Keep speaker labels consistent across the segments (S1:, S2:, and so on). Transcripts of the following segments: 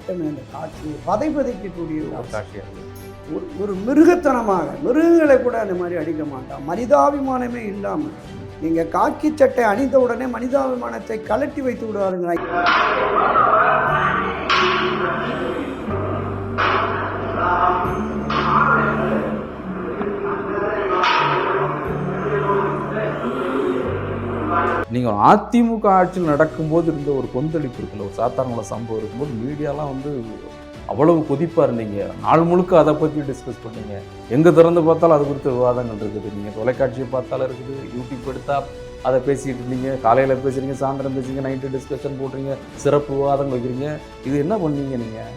S1: பார்த்தோமே அந்த காட்சி பதை பதைக்கக்கூடிய ஒரு
S2: ஒரு
S1: மிருகத்தனமாக மிருகங்களை கூட அந்த மாதிரி அடிக்க மாட்டான். மனிதாபிமானமே இல்லாமல் நீங்கள் காக்கி சட்டை அணிந்த உடனே மனிதாபிமானத்தை கலட்டி வைத்து விடுவாருங்க.
S2: நீங்கள் அதிமுக ஆட்சியில் நடக்கும்போது இருந்த ஒரு கொந்தளிப்பு இருக்குல்ல ஒரு சாத்தாரண சம்பவம் இருக்கும்போது மீடியாலாம் வந்து அவ்வளவு கொதிப்பாக இருந்தீங்க. நாள் முழுக்க அதை பற்றி டிஸ்கஸ் பண்ணீங்க. எங்கே திறந்து பார்த்தாலும் அது குறித்த விவாதங்கள் இருக்குது. நீங்கள் தொலைக்காட்சியை பார்த்தாலும் இருக்குது யூடியூப் எடுத்தால் அதை பேசிக்கிட்டு இருந்தீங்க. காலையில் பேசுகிறீங்க சாயந்தரம் பேசுறீங்க நைட்டு டிஸ்கஷன் போடுறீங்க சிறப்பு விவாதம் வைக்கிறீங்க. இது என்ன பண்ணீங்க நீங்கள்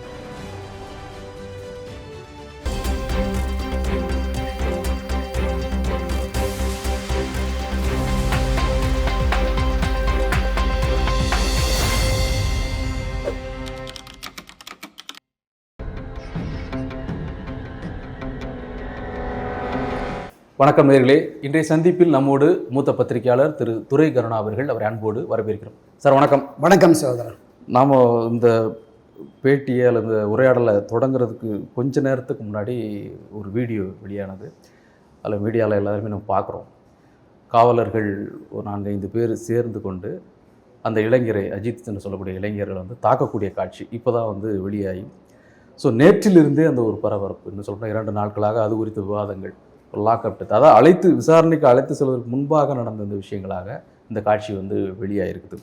S2: வணக்கம் நேர்களே. இன்றைய சந்திப்பில் நம்மோடு மூத்த பத்திரிகையாளர் திரு துரை கருணா அவர்கள் அவரை அன்போடு வரவேற்கிறோம். சார் வணக்கம்.
S1: வணக்கம் சகோதரன்
S2: நாம் இந்த பேட்டியை அல்லது இந்த உரையாடலை தொடங்குறதுக்கு கொஞ்ச நேரத்துக்கு முன்னாடி ஒரு வீடியோ வெளியானது. அதில் மீடியாவில் எல்லாருமே நம்ம பார்க்குறோம். காவலர்கள் ஒரு நான்கு ஐந்து பேர் சேர்ந்து கொண்டு அந்த இளைஞரை அஜித் என்று சொல்லக்கூடிய இளைஞர்களை வந்து தாக்கக்கூடிய காட்சி இப்போ தான் வந்து வெளியாகி. ஸோ நேற்றிலிருந்தே அந்த ஒரு பரபரப்பு இன்னும் சொல்கிறேன் இரண்டு நாட்களாக அது குறித்த விவாதங்கள். லாக்அப் டெத் அதாவது அழைத்து விசாரணைக்கு அழைத்து செல்வதற்கு முன்பாக நடந்த இந்த விஷயங்களாக இந்த காட்சி வந்து வெளியாகிருக்குது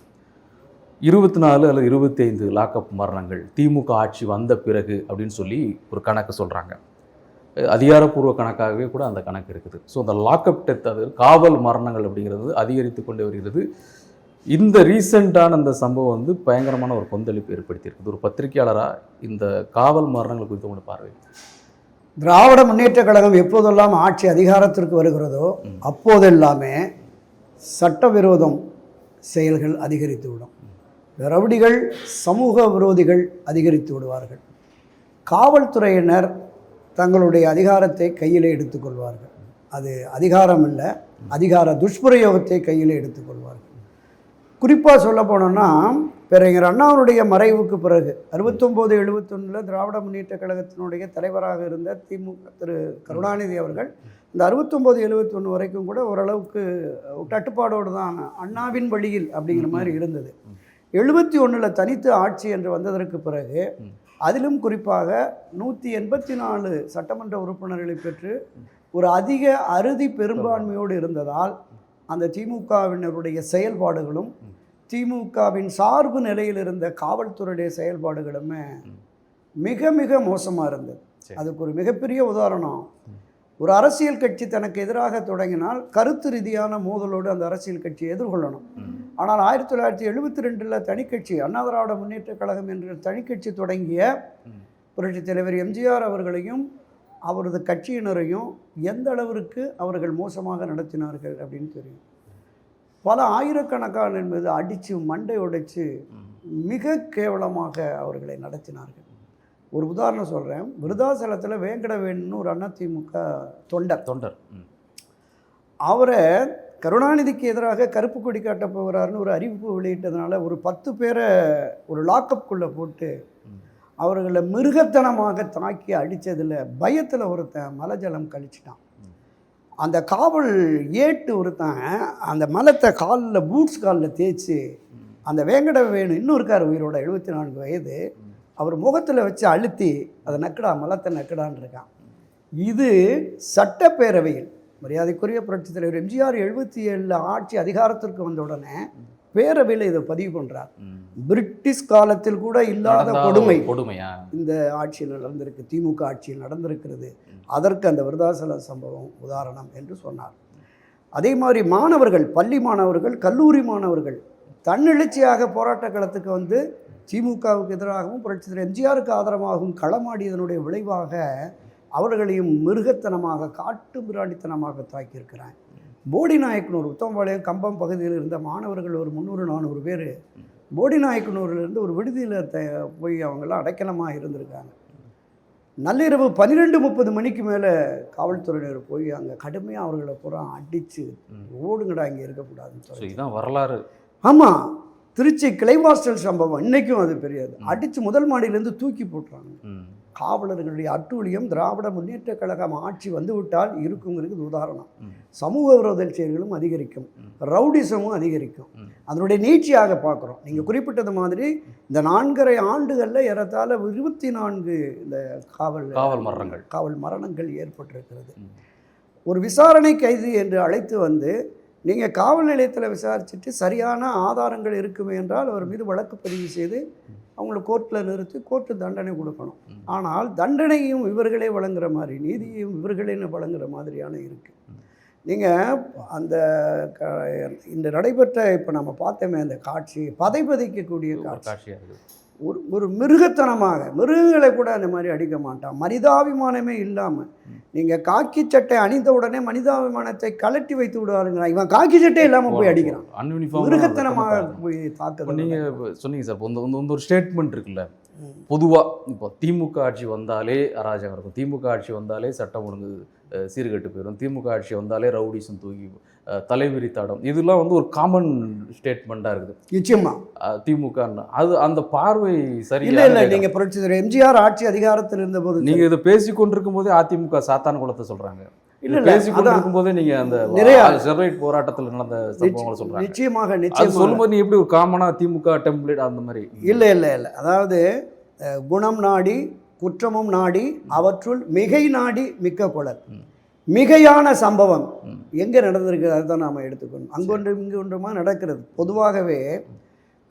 S2: இருபத்தி நாலு அல்லது இருபத்தி ஐந்து லாக்அப் மரணங்கள் திமுக ஆட்சி வந்த பிறகு அப்படின்னு சொல்லி ஒரு கணக்கு சொல்கிறாங்க அதிகாரப்பூர்வ கணக்காகவே கூட அந்த கணக்கு இருக்குது. ஸோ அந்த லாக்அப் டெத் அது காவல் மரணங்கள் அப்படிங்கிறது அதிகரித்து கொண்டு வருகிறது. இந்த ரீசெண்டான அந்த சம்பவம் வந்து பயங்கரமான ஒரு கொந்தளிப்பு ஏற்படுத்தியிருக்குது. ஒரு பத்திரிகையாளராக இந்த காவல் மரணங்கள் குறித்து உங்களோட பார்வை.
S1: திராவிட முன்னேற்ற கழகம் எப்போதெல்லாம் ஆட்சி அதிகாரத்திற்கு வருகிறதோ அப்போதெல்லாமே சட்டவிரோதம் செயல்கள் அதிகரித்து விடும். ரவுடிகள் சமூக விரோதிகள் அதிகரித்து விடுவார்கள். காவல்துறையினர் தங்களுடைய அதிகாரத்தை கையிலே எடுத்துக்கொள்வார்கள் அது அதிகாரம் இல்லை அதிகார துஷ்பிரயோகத்தை கையில் எடுத்துக்கொள்வார்கள் குறிப்பாக சொல்ல போனோம்னா பேரறிஞர் அண்ணாவுடைய மறைவுக்கு பிறகு அறுபத்தொம்போது எழுபத்தொன்னில் திராவிட முன்னேற்ற கழகத்தினுடைய தலைவராக இருந்த திமுக திரு கருணாநிதி அவர்கள் இந்த அறுபத்தொம்போது எழுபத்தொன்று வரைக்கும் கூட ஓரளவுக்கு கட்டுப்பாடோடு தான் அண்ணாவின் வழியில் அப்படிங்கிற மாதிரி இருந்தது எழுபத்தி ஒன்றில் தனித்து ஆட்சி என்று வந்ததற்கு பிறகு. அதிலும் குறிப்பாக நூற்றி எண்பத்தி நாலு சட்டமன்ற உறுப்பினர்களை பெற்று ஒரு அதிக அறுதி பெரும்பான்மையோடு இருந்ததால் அந்த திமுகவினருடைய செயல்பாடுகளும். திமுகவின் சார்பு நிலையில் இருந்த காவல்துறையுடைய செயல்பாடுகளுமே. மிக மிக மோசமாக இருந்தது. அதுக்கு ஒரு மிகப்பெரிய உதாரணம் ஒரு அரசியல் கட்சி தனக்கு எதிராக தொடங்கினால் கருத்து ரீதியான மோதலோடு அந்த அரசியல் கட்சியை எதிர்கொள்ளணும். ஆனால் ஆயிரத்தி தொள்ளாயிரத்தி எழுபத்தி ரெண்டில் தனிக்கட்சி அண்ணா திராவிட முன்னேற்ற கழகம் என்ற தனிக்கட்சி தொடங்கிய. புரட்சித் தலைவர் எம்ஜிஆர் அவர்களையும் அவரது கட்சியினரையும் எந்த அளவிற்கு அவர்கள் மோசமாக நடத்தினார்கள் அப்படின்னு தெரியும் பல ஆயிரக்கணக்கான என்பது அடித்து மண்டை உடைச்சு. மிக கேவலமாக அவர்களை நடத்தினார்கள் ஒரு உதாரணம் சொல்கிறேன் விருதாசலத்தில் வேங்கடவேணுன்னு ஒரு அதிமுக தொண்டர்
S2: தொண்டர்.
S1: அவரை கருணாநிதிக்கு எதிராக கருப்பு கொடி காட்டப் போகிறாருன்னு ஒரு அறிவிப்பு வெளியிட்டதுனால ஒரு பத்து பேரை ஒரு லாக்கப்புக்குள்ளே போட்டு. அவர்களை மிருகத்தனமாக தாக்கி அடித்ததில் பயத்தில் ஒருத்தன் மலஜலம் கழிச்சிட்டான். அந்த காவல் ஏட்டு ஒருத்தன் அந்த மலத்தை காலில் பூட்ஸ் காலில் தேய்ச்சி அந்த வேங்கட வேணு இன்னும் இருக்கார் உயிரோட எழுபத்தி நான்கு வயது அவர் முகத்தில் வச்சு அழுத்தி அதை நக்கடா மலத்தை நக்கடான்னு இருக்கான் இது சட்டப்பேரவையில் மரியாதைக்குரிய புரட்சித் தலைவர் எம்ஜிஆர் எழுபத்தி ஏழில் ஆட்சி அதிகாரத்திற்கு வந்த உடனே பேரவையில் இதை பதிவு பண்ணுறார். பிரிட்டிஷ் காலத்தில் கூட இல்லாத கொடுமை.
S2: கொடுமையா?
S1: இந்த ஆட்சியில் நடந்திருக்கு திமுக ஆட்சியில் நடந்திருக்கிறது. அதற்கு அந்த விருதாசல சம்பவம் உதாரணம் என்று சொன்னார். அதே மாதிரி மாணவர்கள் பள்ளி மாணவர்கள் கல்லூரி மாணவர்கள் தன்னெழுச்சியாக போராட்ட களத்துக்கு வந்து திமுகவுக்கு எதிராகவும் புரட்சித்தலைவர் எம்ஜிஆருக்கு ஆதரவாகவும் களமாடியதனுடைய விளைவாக அவர்களையும் மிருகத்தனமாக காட்டு மிராண்டித்தனமாக தாக்கியிருக்கிறாங்க போடி நாயக்கனூர் உத்தமபாளையம் கம்பம் பகுதியில் இருந்த மாணவர்கள் ஒரு முந்நூறு நானூறு பேர் போடி நாயக்கனூர்லேருந்து ஒரு விடுதியில் த போய் அவங்கெல்லாம் அடைக்கலமாக இருந்திருக்காங்க. நள்ளிரவு பன்னிரெண்டு முப்பது மணிக்கு மேலே காவல்துறையினர் போய் அங்கே கடுமையாக அவர்களை பூரா அடித்து. ஓடுங்கடா இங்கே இருக்கக்கூடாதுன்னு சொல்லி
S2: இதுதான் வரலாறு.
S1: ஆமாம் திருச்சி கிளைவாஸ்டல் சம்பவம் இன்னைக்கும் அது பெரியது. அடித்து முதல் மாடியிலேருந்து தூக்கி போட்டுறாங்க. காவலர்களுடைய அட்டூழியம் திராவிட முன்னேற்ற கழகம் ஆட்சி வந்துவிட்டால் இருக்குங்கிறது உதாரணம். சமூக விரோத செயல்களும் அதிகரிக்கும். ரவுடிசமும் அதிகரிக்கும். அதனுடைய நீட்சியாக பார்க்குறோம் நீங்கள் குறிப்பிட்டது மாதிரி இந்த நான்கரை ஆண்டுகளில் ஏறத்தாழ இருபத்தி நான்கு இந்த காவல்
S2: காவல் மரணங்கள்.
S1: காவல் மரணங்கள் ஏற்பட்டிருக்கிறது. ஒரு விசாரணை கைது என்று அழைத்து வந்து நீங்கள் காவல் நிலையத்தில் விசாரிச்சுட்டு சரியான ஆதாரங்கள் இருக்குமே என்றால் அவர் மீது வழக்கு பதிவு செய்து அவங்கள கோர்ட்டில் நிறுத்தி கோர்ட்டு தண்டனை கொடுக்கணும். ஆனால் தண்டனையும் இவர்களே வழங்குற மாதிரி நீதியையும் இவர்களே வழங்குற மாதிரியான இருக்குது நீங்கள் அந்த இந்த நடைபெற்ற இப்போ நம்ம பார்த்தோமே அந்த காட்சி பதைபதைக்கக்கூடிய காட்சி. ஒரு ஒரு மிருகத்தனமாக மிருகங்களை கூட அந்த மாதிரி அடிக்க மாட்டான். மனிதாபிமானமே இல்லாமல் நீங்கள் காக்கி சட்டை அணிந்த உடனே மனிதாபிமானத்தை கலட்டி வைத்து விடுவாருங்கிறான் இவன் காக்கி சட்டை இல்லாமல் போய் அடிக்கிறான். மிருகத்தனமாக போய் தாக்குதல்
S2: நீங்கள் சொன்னீங்க சார் இப்போ இந்த ஒரு ஸ்டேட்மெண்ட் இருக்குல்ல. பொதுவாக இப்போ திமுக ஆட்சி வந்தாலே அராஜகம் இருக்கும். திமுக ஆட்சி வந்தாலே சட்டம் ஒழுங்கு சீர்கெட்டு போயிடும். திமுக ஆட்சி வந்தாலே ரவுடிசம் தூக்கி தலைவிரித்தாடும் இதெல்லாம் வந்து ஒரு காமன் ஸ்டேட்மெண்ட்டாக இருக்குது.
S1: நிச்சயமா.
S2: திமுக. அது அந்த பார்வை
S1: இல்லை
S2: சரியில்லை
S1: இல்லை நீங்கள் புரட்சி எம்ஜிஆர் ஆட்சி அதிகாரத்தில் இருந்தபோது
S2: நீங்க இதை பேசி கொண்டிருக்கும் போதே அதிமுக சாத்தான் குளத்தை சொல்றாங்க.
S1: இல்ல,
S2: இதை
S1: இல்ல,
S2: பேசி
S1: அதான்.
S2: கொண்டிருக்கும் போதே நீங்க அந்த
S1: நிறைய-
S2: ஸ்டெர்லைட் போராட்டத்தில் நடந்த சம்பவங்களை சொல்றாங்க.
S1: நிச்சயமாக
S2: அது
S1: நிச்சயமாக.
S2: சொல்லும்போது நீ எப்படி ஒரு காமனா திமுக டெம்ப்ளேட் அந்த மாதிரி?
S1: இல்லை இல்லை இல்லை. அதாவது குணம் நாடி குற்றமும் நாடி அவற்றுள் மிகை நாடி மிக்க குழல். மிகையான சம்பவம். எங்கே நடந்திருக்கு அதுதான் நாம் எடுத்துக்கணும். அங்கொன்று இங்கு ஒன்றுமா நடக்கிறது. பொதுவாகவே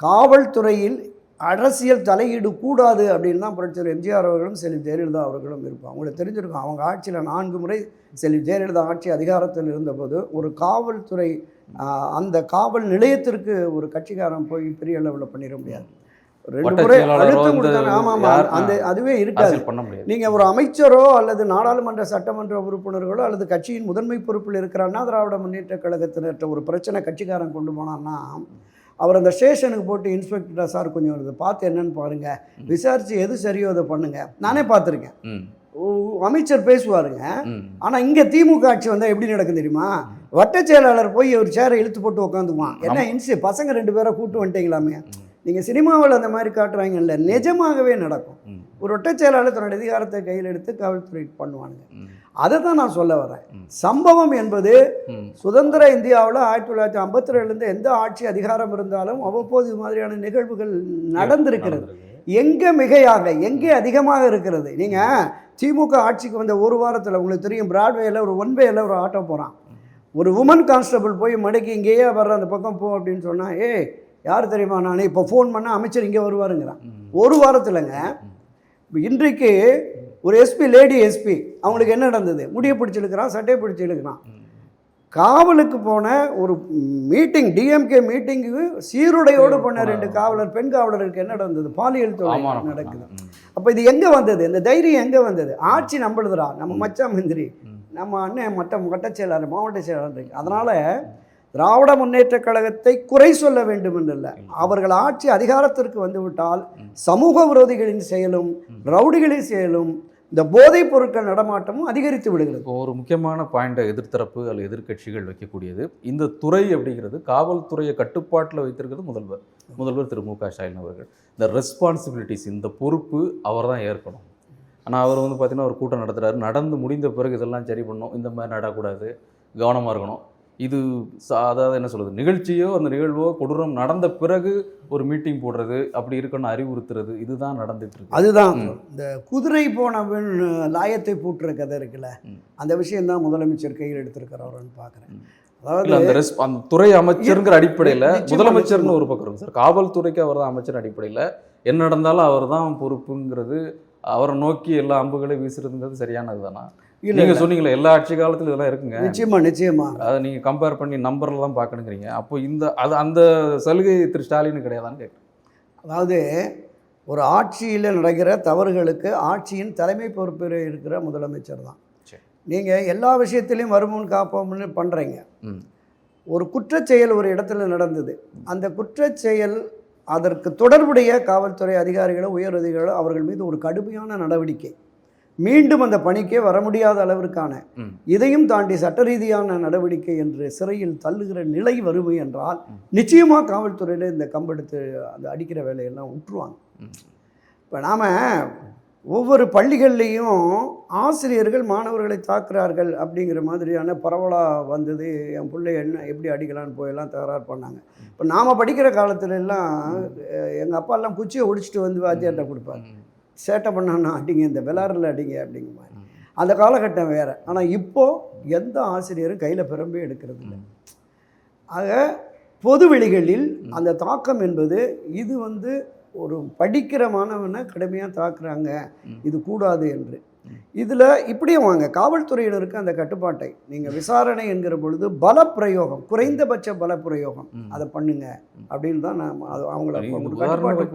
S1: காவல்துறையில் அரசியல் தலையீடு கூடாது அப்படின்னு தான் புரட்சியர் எம்ஜிஆர் அவர்களும் செல்வி ஜெயலலிதா அவர்களும் இருப்பாங்க. உங்களுக்கு தெரிஞ்சிருக்கும் அவங்க ஆட்சியில் நான்கு முறை செல்வி ஜெயலலிதா ஆட்சி அதிகாரத்தில் இருந்தபோது ஒரு காவல்துறை அந்த காவல் நிலையத்திற்கு ஒரு கட்சிக்காரன் போய் பெரிய அளவில் பண்ணிட முடியாது. ரெண்டு முறை அழுத்தம் கொடுத்தாங்க. ஆமாம் அந்த அதுவே இருக்காது. நீங்கள் ஒரு அமைச்சரோ அல்லது நாடாளுமன்ற சட்டமன்ற உறுப்பினர்களோ அல்லது கட்சியின் முதன்மை பொறுப்பில் இருக்கிற அண்ணா திராவிட முன்னேற்ற கழகத்தினற்ற ஒரு பிரச்சனை கட்சிக்காரன் கொண்டு போனான்னா அவர் அந்த ஸ்டேஷனுக்கு போட்டு இன்ஸ்பெக்டர் சார் கொஞ்சம் இதை பார்த்து என்னன்னு பாருங்க. விசாரித்து எது சரியோ அதை பண்ணுங்க. நானே பார்த்துருக்கேன். அமைச்சர் பேசுவாருங்க. ஆனால் இங்கே திமுக ஆட்சி வந்தால் எப்படி நடக்கும் தெரியுமா? வட்டச் செயலாளர் போய் ஒரு சேரை இழுத்து போட்டு உட்காந்துக்குவான் என்ன இன்சு பசங்க ரெண்டு பேரை கூட்டு வந்துட்டீங்களாமே? நீங்கள் சினிமாவில் அந்த மாதிரி காட்டுறாங்கல்ல நிஜமாகவே நடக்கும். ஒரு ஒட்டச் செயலாளர் தன்னோட அதிகாரத்தை கையில் எடுத்து காவல்துறை பண்ணுவானுங்க. அதை தான் நான் சொல்ல வரேன். சம்பவம் என்பது. சுதந்திர இந்தியாவில் ஆயிரத்தி தொள்ளாயிரத்தி ஐம்பத்தி ரெண்டுலேருந்து எந்த ஆட்சி அதிகாரம் இருந்தாலும் அவ்வப்போது இது மாதிரியான நிகழ்வுகள் நடந்திருக்கிறது.
S2: நடந்திருக்கு.
S1: எங்கே மிகையாக எங்கே அதிகமாக இருக்கிறது? நீங்கள் திமுக ஆட்சிக்கு வந்த ஒரு வாரத்தில் உங்களுக்கு தெரியும் பிராட்வேயில் ஒரு ஒன் வேயில் ஒரு ஆட்டோ போகிறான் ஒரு உமன் கான்ஸ்டபிள் போய் மடக்கி இங்கேயே வர்ற அந்த பக்கம் போ அப்படின்னு சொன்னால் ஏய் யார் தெரியுமா நான்? இப்போ ஃபோன் பண்ணால் அமைச்சர் இங்கே வருவாருங்கிறான். ஒரு வாரத்தில்ங்க இப்போ இன்றைக்கு ஒரு எஸ்பி லேடி எஸ்பி அவங்களுக்கு என்ன நடந்தது? முடியை பிடிச்சி இழுக்கிறான் சட்டையை பிடிச்சி இழுக்கிறான். காவலுக்கு போன ஒரு மீட்டிங் டிஎம்கே மீட்டிங்கு சீருடையோடு போன ரெண்டு காவலர் பெண் காவலருக்கு என்ன நடந்தது? பாலியல் தொழில் நடக்குது. அப்போ இது எங்கே வந்தது? இந்த தைரியம் எங்கே வந்தது? ஆட்சி நம்மளுதுடா நம்ம மச்சா மந்திரி. நம்ம அண்ணன் மற்ற வட்ட செயலாளர் மாவட்ட செயலாளர் அதனால் திராவிட முன்னேற்ற கழகத்தை குறை சொல்ல வேண்டும் என்றல்ல அவர்கள் ஆட்சி அதிகாரத்திற்கு வந்துவிட்டால் சமூக விரோதிகளின் செயலும் ரவுடிகளின் செயலும் இந்த போதைப் பொருட்கள் நடமாட்டமும் அதிகரித்து விடுகிறது.
S2: இப்போ ஒரு முக்கியமான பாயிண்டை எதிர்த்தரப்பு அல்லது எதிர்க்கட்சிகள் வைக்கக்கூடியது. இந்த துறை அப்படிங்கிறது காவல்துறையை கட்டுப்பாட்டில் வைத்திருக்கிறது முதல்வர். முதல்வர் திரு மு க ஸ்டாலின் அவர்கள். இந்த ரெஸ்பான்சிபிலிட்டிஸ் இந்த பொறுப்பு அவர் தான் ஏற்கணும். ஆனால் அவர் வந்து பார்த்திங்கன்னா ஒரு கூட்டம் நடத்துகிறார் நடந்து முடிந்த பிறகு இதெல்லாம் சரி பண்ணணும். இந்த மாதிரி நடக்கூடாது கவனமாக இருக்கணும். இது அதாவது என்ன சொல்றது நிகழ்ச்சியோ அந்த நிகழ்வோ கொடூரம் நடந்த பிறகு ஒரு மீட்டிங் போடுறது அப்படி இருக்கணும்னு அறிவுறுத்துறது இதுதான் நடந்துட்டு இருக்கு
S1: அதுதான். இந்த குதிரை போனவன் லாயத்தை பூட்டுற கதை இருக்குல்ல. அந்த விஷயம் தான் முதலமைச்சர் கையில் எடுத்திருக்கிறாருன்னு பார்க்குறேன். அதாவது
S2: அந்த ரெஸ் அந்த துறை அமைச்சருங்கிற அடிப்படையில் முதலமைச்சர்னு. ஒரு பக்கம் சார் காவல்துறைக்கு அவர் தான் அமைச்சர் அடிப்படையில் என்ன நடந்தாலும் அவர் தான் பொறுப்புங்கிறது அவரை நோக்கி எல்லா அம்புகளையும் வீசுறதுங்கிறது சரியானது தானா
S1: இல்ல,
S2: நீங்க. சொன்னீங்களே எல்லா ஆட்சி காலத்துல இதெல்லாம் இருக்குங்க.
S1: நிச்சயமா நிச்சயமா.
S2: அதை நீங்க கம்பேர் பண்ணி நம்பர்ல தான் பார்க்கணுங்கிறீங்க. அப்போ இந்த அது அந்த சலுகை திரு ஸ்டாலின் கிடையாதான்னு கேட்குறேன்
S1: அதாவது ஒரு ஆட்சியில் நடக்கிற தவறுகளுக்கு ஆட்சியின் தலைமை பொறுப்பில் இருக்கிற முதலமைச்சர் தான். நீங்கள் எல்லா விஷயத்திலையும் வருமுன் காப்போம்னு பண்ணுறீங்க ஒரு குற்றச் செயல் ஒரு இடத்துல நடந்தது. அந்த குற்றச் செயல் அதற்கு தொடர்புடைய காவல்துறை அதிகாரிகளோ உயர் அதிகாரிகளோ அவர்கள் மீது ஒரு கடுமையான நடவடிக்கை மீண்டும் அந்த பணிக்கே வர முடியாத அளவிற்கான. இதையும் தாண்டி சட்ட ரீதியான நடவடிக்கை என்று சிறையில் தள்ளுகிற நிலை வறுமை என்றால் நிச்சயமாக காவல்துறையில் இந்த கம்பெடுத்து அந்த அடிக்கிற வேலையெல்லாம் விட்டுருவாங்க. இப்போ நாம் ஒவ்வொரு பள்ளிகள்லேயும் ஆசிரியர்கள் மாணவர்களை தாக்குறார்கள் அப்படிங்கிற மாதிரியான பரவலாக வந்தது. என் பிள்ளை என்ன எப்படி அடிக்கலான்னு போயெல்லாம் தகராறு பண்ணாங்க. இப்போ நாம் படிக்கிற காலத்துல எல்லாம் எங்கள் அப்பா எல்லாம் குச்சியை ஒடிச்சிட்டு வந்து வாத்தியார்ட்ட கொடுப்பாரு. சேட்டை பண்ணான்னா அடிங்க இந்த விளாட்ல அடிங்க அப்படிங்கிற மாதிரி. அந்த காலகட்டம் வேறு. ஆனால் இப்போது எந்த ஆசிரியரும் கையில் பிறம்பே எடுக்கிறது இல்லை. ஆக பொது வெளிகளில் அந்த தாக்கம் என்பது இது வந்து ஒரு படிக்கிற மாணவனை கடுமையாக தாக்குறாங்க. இது கூடாது என்று. இதில் இப்படியே வாங்க. காவல்துறையினருக்கு அந்த கட்டுப்பாட்டை. நீங்கள் விசாரணை என்கிற பொழுது பலப்பிரயோகம் குறைந்தபட்ச பலப்பிரயோகம்.
S2: ம்.
S1: அதை பண்ணுங்க. அப்படின்னு தான் நான் அது அவங்கள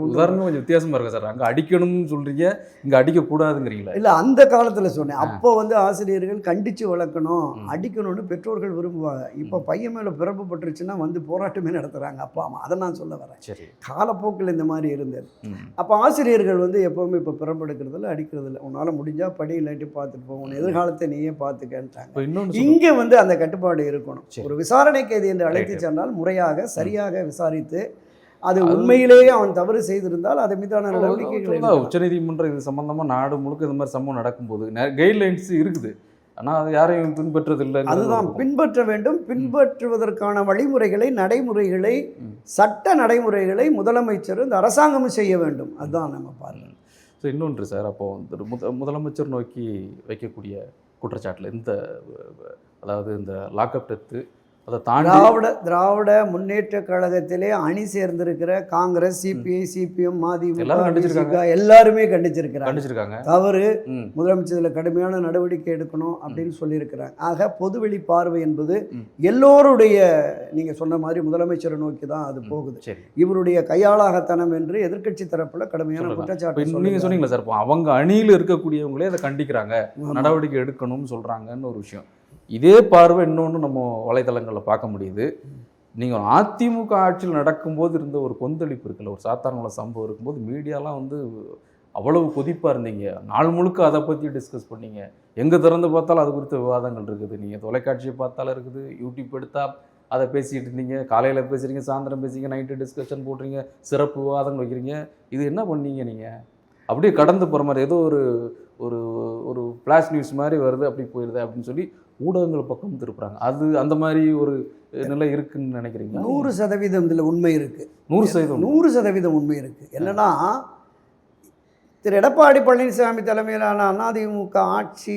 S2: உதாரணம் கொஞ்சம் வித்தியாசமா இருக்கு சார்? அங்க அடிக்கணும்னு சொல்றீங்க இங்க அடிக்க கூடாதுங்கிறீங்களா
S1: இல்லை அந்த காலத்தில் சொன்னேன். அப்போ வந்து ஆசிரியர்கள் கண்டித்து வளர்க்கணும். அடிக்கணும்னு பெற்றோர்கள் விரும்புவாங்க. இப்போ பையன் மேலே பிறப்பு பட்டுருச்சுன்னா வந்து போராட்டமே நடத்துகிறாங்க அப்பா அம்மா அதை நான் சொல்ல வரேன்.
S2: சரி.
S1: காலப்போக்கில் இந்த மாதிரி இருந்தது. அப்போ ஆசிரியர்கள் வந்து எப்போவுமே இப்போ பிறப்பெடுக்கிறதில்ல அடிக்கிறதில்ல. உன்னால் முடிஞ்சால் படி இல்லாட்டி பார்த்துட்டு போ உன் எதிர்காலத்தை நீயே பார்த்துக்கன்ட்டாங்க. இங்கே வந்து அந்த கட்டுப்பாடு இருக்கணும். ஒரு விசாரணை கைதி என்று அழைத்து. சென்றால் முறையாக சரியாக விசாரித்து அது உண்மையிலேயே அவன் தவறு செய்திருந்தால் அது மீதான நடவடிக்கைகள்.
S2: உச்சநீதிமன்றம் இது சம்பந்தமா நாடு முழுக்க இந்த மாதிரி சம்பவம் நடக்கும்போது கைட்லைன்ஸ் இருக்குது ஆனா அது யாரையும் பின்பற்றது இல்லை
S1: அதுதான் பின்பற்ற வேண்டும் பின்பற்றுவதற்கான வழிமுறைகளை நடைமுறைகளை. சட்ட நடைமுறைகளை முதலமைச்சர் இந்த அரசாங்கமும் செய்ய வேண்டும் அதுதான் நம்ம பாருங்க
S2: ஸோ இன்னொன்று சார். அப்போது முத முதலமைச்சர் நோக்கி வைக்கக்கூடிய குற்றச்சாட்டில் இந்த அதாவது இந்த லாக்அப் டெத்து அதை தாண்டி
S1: திராவிட திராவிட முன்னேற்ற கழகத்திலே அணி சேர்ந்திருக்கிற காங்கிரஸ் சிபிஐ சிபிஎம் மதிமுக
S2: எல்லாரும்
S1: கண்டிச்சிருக்கிறாங்க.
S2: கண்டிச்சிருக்காங்க.
S1: தவறு முதலமைச்சர் இதுல கடுமையான நடவடிக்கை எடுக்கணும் அப்படின்னு சொல்லியிருக்கிறாங்க. ஆக பொதுவெளி பார்வை என்பது. எல்லோருடைய நீங்க சொன்ன மாதிரி முதலமைச்சரை நோக்கி தான் அது போகுது. இவருடைய கையாளாகத்தனம் என்று எதிர்க்கட்சி தரப்புல கடுமையான குற்றச்சாட்டு
S2: நீங்க
S1: சொல்லுங்க.
S2: சொன்னீங்களா சார் அவங்க அணியில் இருக்கக்கூடியவங்களே அதை கண்டிக்கிறாங்க. நடவடிக்கை எடுக்கணும்னு சொல்றாங்கன்னு ஒரு விஷயம். இதே பார்வை இன்னொன்று நம்ம வலைதளங்களில் பார்க்க முடியுது. நீங்கள் அதிமுக ஆட்சியில் நடக்கும்போது இருந்த ஒரு கொந்தளிப்பு இருக்குல்ல ஒரு சாத்தாரண சம்பவம் இருக்கும்போது மீடியாலாம் வந்து அவ்வளவு கொதிப்பாக இருந்தீங்க. நாள் முழுக்க அதை பற்றி டிஸ்கஸ் பண்ணீங்க. எங்கே திறந்து பார்த்தாலும் அது குறித்த விவாதங்கள் இருக்குது. நீங்கள் தொலைக்காட்சியை பார்த்தாலும் இருக்குது யூடியூப் எடுத்தால் அதை பேசிகிட்டு இருந்தீங்க. காலையில் பேசுகிறீங்க சாயந்தரம் பேசுறீங்க நைட்டு டிஸ்கஷன் போடுறீங்க சிறப்பு விவாதங்கள் வைக்கிறீங்க. இது என்ன பண்ணீங்க நீங்கள் அப்படியே கடந்து போகிற மாதிரி ஏதோ ஒரு ஒரு ஒரு ஃப்ளாஷ் நியூஸ் மாதிரி வருது அப்படி போயிடுது அப்படின்னு சொல்லி ஊடகங்கள் பக்கம் திருப்புறாங்க அது அந்த மாதிரி ஒரு நிலை இருக்குன்னு நினைக்கிறீங்களா
S1: நூறு சதவீதம் இதுல உண்மை இருக்கு
S2: நூறு சதவீதம்
S1: நூறு சதவீதம் உண்மை இருக்கு என்னன்னா திரு எடப்பாடி பழனிசாமி தலைமையிலான அதிமுக ஆட்சி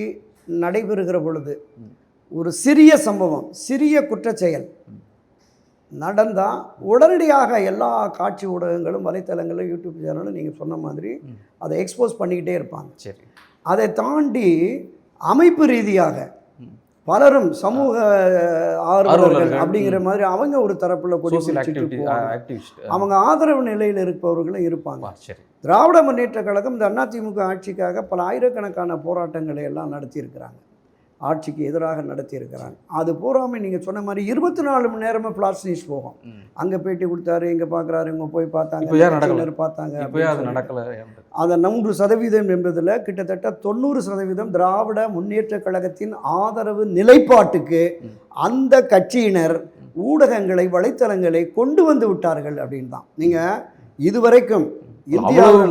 S1: நடைபெறுகிற பொழுது. ஒரு சிறிய சம்பவம் சிறிய குற்றச்செயல். நடந்தால் உடனடியாக எல்லா காட்சி ஊடகங்களும் வலைத்தளங்களும் யூடியூப் சேனலும் நீங்கள் சொன்ன மாதிரி. அதை எக்ஸ்போஸ் பண்ணிக்கிட்டே இருப்பாங்க
S2: சரி
S1: அதை தாண்டி அமைப்பு ரீதியாக. பலரும் சமூக ஆர்வலர்கள் அப்படிங்கிற மாதிரி அவங்க ஒரு தரப்புல கொடி அவங்க ஆதரவு நிலையில் இருப்பவர்களும் இருப்பாங்க. திராவிட முன்னேற்ற கழகம் இந்த அதிமுக ஆட்சிக்காக பல ஆயிரக்கணக்கான போராட்டங்களை எல்லாம் நடத்தியிருக்கிறாங்க. ஆட்சிக்கு எதிராக நடத்தியிருக்கிறாங்க அது பூராமே நீங்கள் சொன்ன மாதிரி இருபத்தி நாலு மணி நேரமும் ஃப்ளாஷ் நியூஸ் போகும். அங்கே பேட்டி கொடுத்தாரு இங்கே பார்க்குறாரு இங்கே போய் பார்த்தாங்க பார்த்தாங்க
S2: அது
S1: அப்படின்னு
S2: நடக்கல
S1: அதை நூறு சதவீதம் என்பதில் கிட்டத்தட்ட தொண்ணூறு சதவீதம் திராவிட முன்னேற்ற கழகத்தின் ஆதரவு நிலைப்பாட்டுக்கு. அந்த கட்சியினர் ஊடகங்களை வலைத்தளங்களை கொண்டு வந்து விட்டார்கள் அப்படின்னு தான் நீங்கள் இதுவரைக்கும் இந்தியாவில்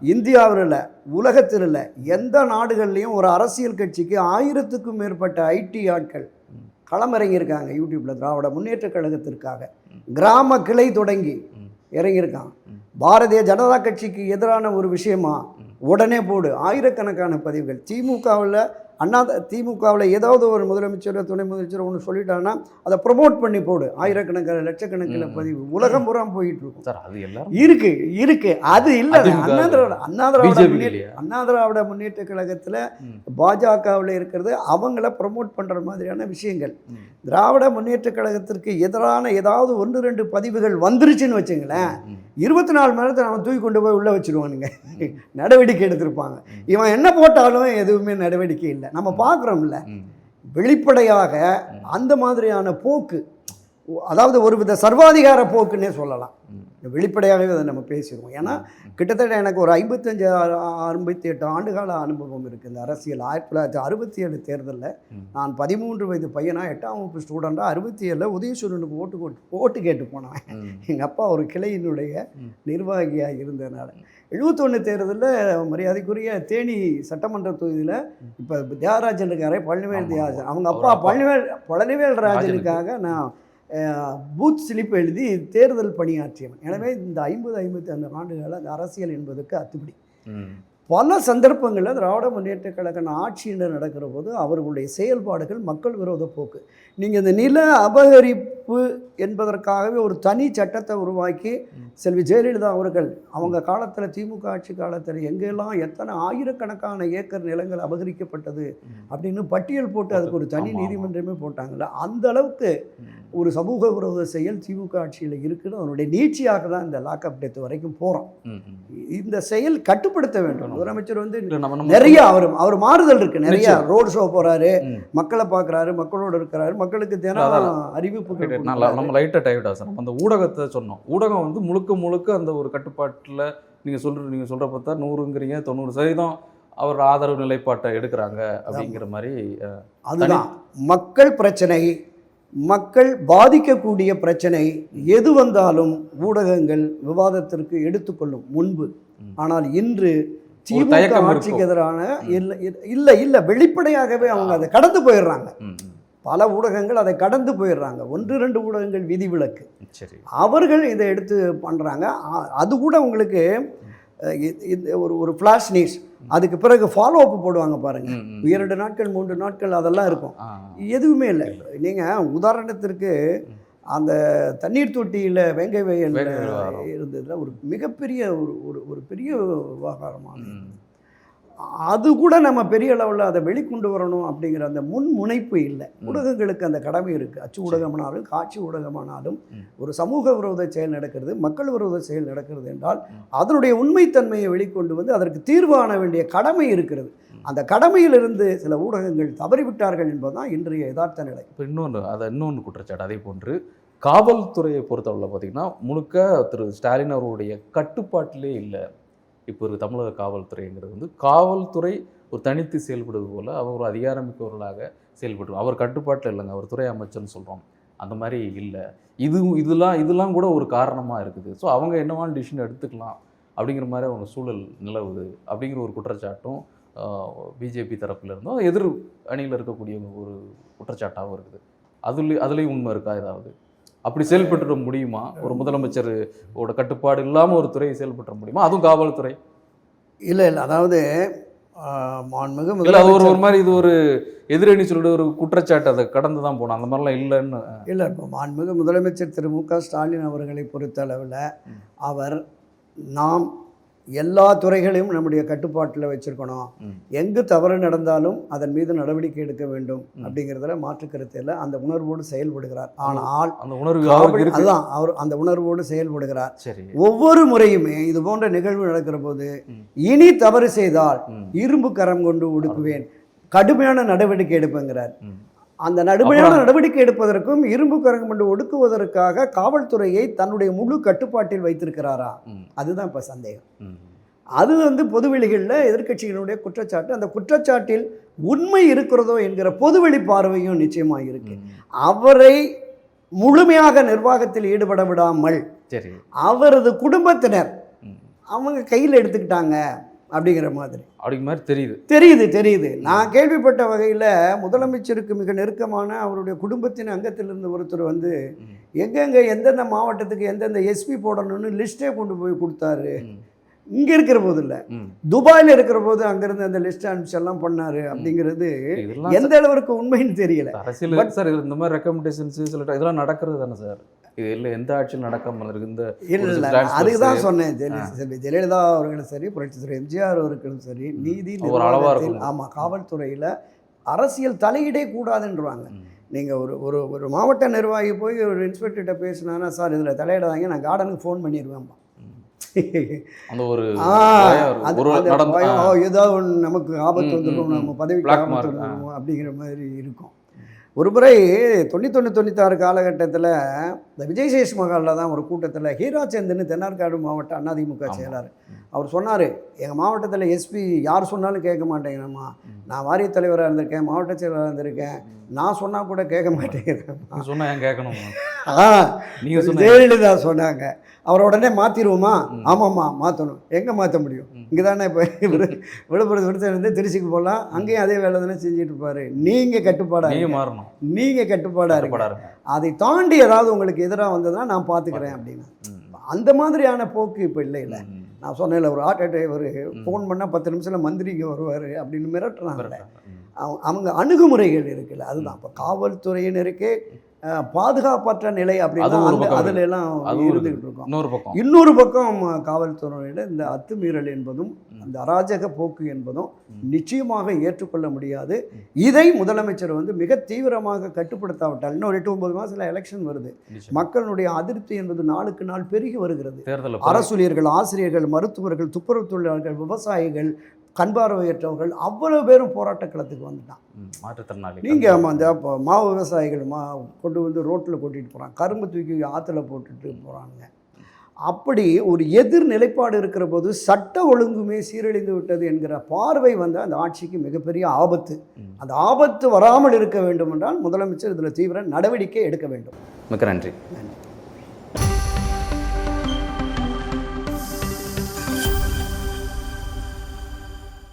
S1: இந்தியாவில் இல்லை. உலகத்தில் இல்லை. எந்த நாடுகள்லையும் ஒரு அரசியல் கட்சிக்கு ஆயிரத்துக்கும் மேற்பட்ட ஐடி ஆட்கள். களமிறங்கியிருக்காங்க யூடியூப்ல திராவிட முன்னேற்ற கழகத்திற்காக. கிராம கிளை தொடங்கி. இறங்கியிருக்கான். பாரதிய ஜனதா கட்சிக்கு எதிரான ஒரு விஷயமா? உடனே போடு. ஆயிரக்கணக்கான பதிவுகள். திமுகவில் அண்ணா திமுகவில் ஏதாவது ஒரு முதலமைச்சர் துணை முதலமைச்சர் ஒன்று சொல்லிட்டாங்கன்னா அதை ப்ரொமோட் பண்ணி போடு ஆயிரக்கணக்கான லட்சக்கணக்கில். பதிவு உலகம் பூரா போயிட்டு இருக்கும்
S2: சார் அது எல்லாரும்
S1: இருக்கு இருக்கு அது இல்ல அண்ணா திராவிட அண்ணா திராவிட? அண்ணா திராவிட முன்னேற்ற கழகத்துல. பாஜகவில் இருக்கிறது அவங்கள ப்ரமோட் பண்ற மாதிரியான விஷயங்கள். திராவிட முன்னேற்ற கழகத்திற்கு எதிரான ஏதாவது ஒன்று ரெண்டு பதிவுகள் வந்துருச்சுன்னு வச்சுங்களேன். இருபத்தி நாலு மணி நேரத்தை அவன் தூக்கி கொண்டு போய் உள்ள வச்சிருவானுங்க. நடவடிக்கை எடுத்திருப்பாங்க. இவன் என்ன போட்டாலும் எதுவுமே நடவடிக்கை இல்லை. நம்ம பார்க்குறோம்ல. வெளிப்படையாக அந்த மாதிரியான போக்கு அதாவது ஒரு வித சர்வாதிகார போக்குன்னே சொல்லலாம் வெளிப்படையாகவே அதை நம்ம பேசிடுவோம் ஏன்னா கிட்டத்தட்ட எனக்கு ஒரு ஐம்பத்தஞ்சு ஐம்பத்தி எட்டு ஆண்டுகால அனுபவம் இருக்குது இந்த அரசியல் ஆயிரத்தி தொள்ளாயிரத்தி அறுபத்தி ஏழு தேர்தலில். நான் பதிமூன்று வயது பையனாக எட்டாம் வகுப்பு ஸ்டூடெண்ட்டாக அறுபத்தி ஏழில் உதயசூரனுக்கு ஓட்டு போட்டு ஓட்டு கேட்டு போனேன். எங்கள் அப்பா ஒரு கிளையினுடைய. நிர்வாகியாக இருந்ததுனால எழுபத்தொன்று தேர்தலில் மரியாதைக்குரிய தேனி சட்டமன்ற தொகுதியில் இப்போ தியாகராஜன் இருக்காரே பழனிவேல் தியாகராஜன். அவங்க அப்பா. பழனிவேல் பழனிவேல் ராஜனுக்காக நான் பூத் ஸ்லிப் எழுதி தேர்தல் பணியாற்றியவன். எனவே இந்த ஐம்பது ஐம்பத்தி அந்த ஆண்டுகள் அந்த அரசியல் என்பதற்கு அத்துப்படி. பல சந்தர்ப்பங்களில் திராவிட முன்னேற்ற கழக ஆட்சியினர் நடக்கிற போது அவர்களுடைய செயல்பாடுகள் மக்கள் விரோத போக்கு நீங்கள் இந்த நில அபகரிப்பு என்பதற்காகவே ஒரு தனி சட்டத்தை உருவாக்கி செல்வி ஜெயலலிதா அவர்கள் அவங்க காலத்தில் திமுக ஆட்சி காலத்தில் எங்கெல்லாம் எத்தனை ஆயிரக்கணக்கான ஏக்கர் நிலங்கள் அபகரிக்கப்பட்டது அப்படின்னு பட்டியல் போட்டு அதுக்கு ஒரு தனி. நீதிமன்றமே போட்டாங்கல்ல அந்த அளவுக்கு. ஒரு சமூக விரோத செயல் திமுக ஆட்சியில் இருக்குன்னு அதனுடைய நீட்சியாக தான் இந்த லாக்அப் டெத் வரைக்கும் போகிறோம். இந்த செயல் கட்டுப்படுத்த வேண்டும் முதலமைச்சர் வந்து நிறைய அவர் அவர் மாறுதல் இருக்கு நிறைய. ரோட் ஷோ போறாரு. மக்களை பார்க்கறாரு மக்களோட இருக்கிறாரு மக்களுக்கு தினம் கொடுக்கறாரு.
S2: நம்ம லைட்டாக டைவர்ட் ஆகும் நம்ம அந்த ஊடகத்தை சொன்னோம் ஊடகம் வந்து முழுக்க முழுக்க அந்த ஒரு கட்டுப்பாட்டில் நீங்கள் சொல்ற நீங்கள் சொல்கிற பார்த்தா நூறுங்கிறீங்க தொண்ணூறு சதவீதம் அவர் ஆதரவு நிலைப்பாட்டை எடுக்கிறாங்க அப்படிங்கிற மாதிரி
S1: அதுதான் மக்கள் பிரச்சனை மக்கள் பாதிக்கக்கூடிய பிரச்சனை எது வந்தாலும் ஊடகங்கள் விவாதத்திற்கு எடுத்துக்கொள்ளும் முன்பு. ஆனால் இன்று திமுக ஆட்சிக்கு. எதிரான இல்லை இல்லை இல்லை வெளிப்படையாகவே அவங்க அதை கடந்து போயிடுறாங்க. பல ஊடகங்கள் அதை கடந்து போயிடுறாங்க. ஒன்று ரெண்டு ஊடகங்கள் விதிவிலக்கு
S2: சரி.
S1: அவர்கள் இதை எடுத்து பண்ணுறாங்க அது கூட உங்களுக்கு ஒரு ஒரு ஃப்ளாஷ் நியூஸ் அதுக்கு பிறகு ஃபாலோ அப் போடுவாங்க பாருங்க.
S2: ம், ம்.
S1: இரண்டு நாட்கள் மூன்று நாட்கள் அதெல்லாம் இருக்கும். எதுவுமே இல்லை. நீங்கள் உதாரணத்திற்கு அந்த தண்ணீர் தொட்டியில் வேங்கை வயல். இருந்ததுல ஒரு மிகப்பெரிய ஒரு ஒரு பெரிய விவகாரமான. அது கூட நம்ம பெரிய லெவலில் அதை வெளிக்கொண்டு வரணும் அப்படிங்கிற அந்த முன் முனைப்பு இல்லை. ஊடகங்களுக்கு அந்த கடமை இருக்குது அச்சு ஊடகமானாலும் காட்சி ஊடகமானாலும். ஒரு சமூக விரோத செயல் நடக்கிறது மக்கள் விரோத செயல் நடக்கிறது என்றால். அதனுடைய உண்மைத்தன்மையை வெளிக்கொண்டு வந்து அதற்கு தீர்வு காண வேண்டிய கடமை இருக்கிறது. அந்த கடமையிலிருந்து சில ஊடகங்கள் தவறிவிட்டார்கள் என்பதுதான் இன்றைய யதார்த்த நிலை.
S2: இப்போ இன்னொன்று அதை இன்னொன்று குற்றச்சாட்டு. அதே போன்று காவல்துறையை பொறுத்தவரை பார்த்தீங்கன்னா முழுக்க திரு ஸ்டாலின் அவருடைய கட்டுப்பாட்டிலே இல்லை. இப்போ ஒரு தமிழக காவல்துறைங்கிறது வந்து காவல்துறை ஒரு தனித்து செயல்படுவது போல் அவர் ஒரு அதிகாரமிக்கவர்களாக செயல்பட்டு அவர் கட்டுப்பாட்டில் இல்லைங்க. அவர் துறை அமைச்சர்னு சொல்கிறோம் அந்த மாதிரி இல்லை. இது இதெல்லாம் இதெல்லாம் கூட ஒரு காரணமாக இருக்குது. ஸோ அவங்க என்னவான டிசிஷன் எடுத்துக்கலாம் அப்படிங்கிற மாதிரி ஒரு சூழல் நிலவுது. அப்படிங்கிற ஒரு குற்றச்சாட்டும் பிஜேபி தரப்பில் இருந்தும் எதிர் அணியில் இருக்கக்கூடிய ஒரு குற்றச்சாட்டாகவும் இருக்குது. அதுலேயும் அதுலேயும் உண்மை இருக்கா ஏதாவது? அப்படி செயல்பட்டுட முடியுமா? ஒரு முதலமைச்சர் கட்டுப்பாடு இல்லாமல் ஒரு துறையை செயல்பட்டுற முடியுமா? அதுவும் காவல்துறை.
S1: இல்லை இல்லை. அதாவது மாண்புமிகு
S2: இல்லை அது ஒரு ஒரு மாதிரி இது ஒரு எதிரணி சொல்லிட்டு ஒரு குற்றச்சாட்டு. அதை கடந்து தான் போனோம் அந்த மாதிரிலாம் இல்லைன்னு
S1: இல்லை இப்போ மாண்புமிகு முதலமைச்சர் திரு மு க ஸ்டாலின் அவர்களை பொறுத்தளவில்
S2: ம்.
S1: அவர் நாம் எல்லா துறைகளையும் நம்முடைய கட்டுப்பாட்டில் வச்சிருக்கணும். எங்கு தவறு நடந்தாலும் அதன் மீது நடவடிக்கை எடுக்க வேண்டும். அப்படிங்கிறதுல மாற்று கருத்து இல்லை அந்த உணர்வோடு செயல்படுகிறார் ஆனால்
S2: அந்த உணர்வு
S1: அதுதான் அவர் அந்த உணர்வோடு செயல்படுகிறார் ஒவ்வொரு முறையுமே இது போன்ற நிகழ்வு நடக்கிற போது. இனி தவறு செய்தால். இரும்பு கரம் கொண்டு ஒடுக்குவேன் கடுமையான நடவடிக்கை எடுப்பேங்கிறார். அந்த நடுமையான நடவடிக்கை எடுப்பதற்கும் இரும்பு கரம் கொண்டு ஒடுக்குவதற்காக காவல்துறையை தன்னுடைய முழு கட்டுப்பாட்டில் வைத்திருக்கிறாரா. அதுதான் இப்போ சந்தேகம். அது வந்து பொதுவெளிகளில் எதிர்க்கட்சிகளுடைய குற்றச்சாட்டு அந்த குற்றச்சாட்டில் உண்மை இருக்கிறதோ என்கிற பொதுவெளி பார்வையும் நிச்சயமாக இருக்கு. அவரை முழுமையாக நிர்வாகத்தில் ஈடுபட விடாமல் அவரது குடும்பத்தினர். அவங்க கையில் எடுத்துக்கிட்டாங்க அப்படிங்கிற மாதிரி
S2: அப்படிங்கிற மாதிரி தெரியுது
S1: தெரியுது தெரியுது நான் கேள்விப்பட்ட வகையில் முதலமைச்சருக்கு மிக நெருக்கமான அவருடைய குடும்பத்தின் அங்கத்தில் இருந்த ஒருத்தர் வந்து. எங்கெங்க எந்தெந்த மாவட்டத்துக்கு எந்தெந்த எஸ்பி போடணும்னு லிஸ்ட்டே கொண்டு போய் கொடுத்தாரு. இங்கே இருக்கிற போது இல்லை. துபாயில் இருக்கிற போது அங்கேருந்து அந்த லிஸ்ட் அனுப்பிச்சு எல்லாம் பண்ணாரு அப்படிங்கிறது எந்த அளவுக்கு உண்மைன்னு தெரியல.
S2: அரசியல் சார் இந்த மாதிரி ரெக்கமெண்டேஷன்ஸ் சில time இதெல்லாம் நடக்கிறது தானே சார்? இது இல்லை எந்த ஆட்சியில் நடக்காம இருக்கு? இந்த
S1: இல்லை இல்லை. அதுக்கு தான் சொன்னேன் ஜெயல- செல்வி ஜெயலலிதா அவர்களும் சரி புரட்சி தலைவர் எம்ஜிஆர் அவர்களும் சரி நீதி
S2: ஒரு அளவா
S1: நிர்வாகத்தில்
S2: இருக்கணும்.
S1: ஆமாம் காவல்துறையில் அரசியல் தலையிடே கூடாதுன்றாங்க. நீங்கள் ஒரு ஒரு ஒரு மாவட்ட நிர்வாகி போய் ஒரு இன்ஸ்பெக்டர்கிட்ட பேசினானா சார் இதில் தலையிடாதீங்க நான் கார்டனுக்கு ஃபோன் பண்ணிடுவேன்பா
S2: அந்த ஒரு
S1: ஆ,
S2: பயம் இருக்கும்.
S1: அது-
S2: ஒரு
S1: அந்த
S2: நடந்த
S1: பயம்,
S2: ஆ.
S1: ஓ, ஏதோ ஒன்று நமக்கு ஆபத்து வந்துடும் நம்ம பதவிக்கு ஆபத்து வந்துடும் அப்படிங்கிற மாதிரி இருக்கும். ஒரு முறை தொண்ணூத்தொன்று தொண்ணூத்தாறு காலகட்டத்தில் இந்த விஜயசேஷ் மகாலில் தான் ஒரு கூட்டத்தில் ஹீராச்சந்திரன் தென்னார்காடு மாவட்ட அதிமுக. செயலாளர். அவர் சொன்னார் எங்கள் மாவட்டத்தில் எஸ்பி யார் சொன்னாலும் கேட்க மாட்டேங்கிறேம்மா. நான் வாரிய தலைவராக இருந்திருக்கேன் மாவட்ட செயலராக இருந்திருக்கேன். நான் சொன்னால் கூட கேட்க மாட்டேங்கிறேன்
S2: நீங்க சொன்னா ஏன் கேட்கணும்
S1: ஆ.
S2: நீங்க சொன்ன
S1: ஜெயலலிதா சொன்னாங்க. அவரை உடனே மாற்றிடுவோமா. ஆமாம்மா மாற்றணும் எங்கே மாற்ற முடியும். இங்கே தானே இப்போ விழுப்புரத்து விடுத்தலேருந்து திருச்சிக்கு போகலாம் அங்கேயும் அதே வேலை தானே செஞ்சுட்டு இருப்பாரு. நீங்கள் கட்டுப்பாடாக
S2: மாறணும்.
S1: நீங்கள் கட்டுப்பாடாக இருங்க. அதை தாண்டி ஏதாவது உங்களுக்கு எதிராக வந்ததுன்னா நான் பார்த்துக்கிறேன் அப்படின்னு. அந்த மாதிரியான போக்கு இப்போ இல்லை இல்லை. நான் சொன்னேன்ல ஒரு ஆட்டோ டிரைவர் ஃபோன் பண்ணால் பத்து நிமிஷத்தில் மந்திரி இங்கே வருவார் அப்படின்னு மிரட்டுறாங்க. அவங்க அவங்க அணுகுமுறைகள் இருக்குல்ல அதுதான். இப்போ காவல்துறையினருக்கே பாதுகாப்பற்ற நிலை அப்படின்னா அதுல எல்லாம் இருந்துகிட்டு இருக்கோம்
S2: இன்னொரு பக்கம்
S1: இன்னொரு பக்கம் காவல்துறையிட இந்த அத்துமீறல் என்பதும். அந்த அராஜக போக்கு என்பதும். நிச்சயமாக ஏற்றுக்கொள்ள முடியாது. இதை முதலமைச்சர் வந்து மிக தீவிரமாக கட்டுப்படுத்தாவிட்டால் இன்னும் ஒரு எட்டு ஒன்பது மாதத்தில் எலெக்ஷன் வருது. மக்களுடைய அதிருப்தி என்பது நாளுக்கு நாள் பெருகி வருகிறது
S2: தேர்தல்
S1: அரசூழியர்கள் ஆசிரியர்கள் மருத்துவர்கள் துப்புரவு தொழிலாளர்கள் விவசாயிகள் கண்பார்வையற்றவர்கள் அவ்வளவு பேரும் போராட்ட களத்துக்கு வந்துட்டான்
S2: மாற்றுத்திறனாளி
S1: நீங்கள் அந்த இப்போ மாவு விவசாயிகள் மா கொண்டு வந்து ரோட்டில் கொட்டிட்டு போகிறாங்க கரும்பு தூக்கி ஆற்றுல போட்டுட்டு போகிறாங்க அப்படி ஒரு எதிர் நிலைப்பாடு இருக்கிற போது சட்ட ஒழுங்குமே சீரழிந்து விட்டது என்கிற பார்வை வந்து அந்த ஆட்சிக்கு மிகப்பெரிய ஆபத்து. அந்த ஆபத்து வராமல் இருக்க வேண்டும் என்றால் முதலமைச்சர் இதில் தீவிர நடவடிக்கை எடுக்க வேண்டும்.
S2: மிக்க நன்றி.
S1: நன்றி.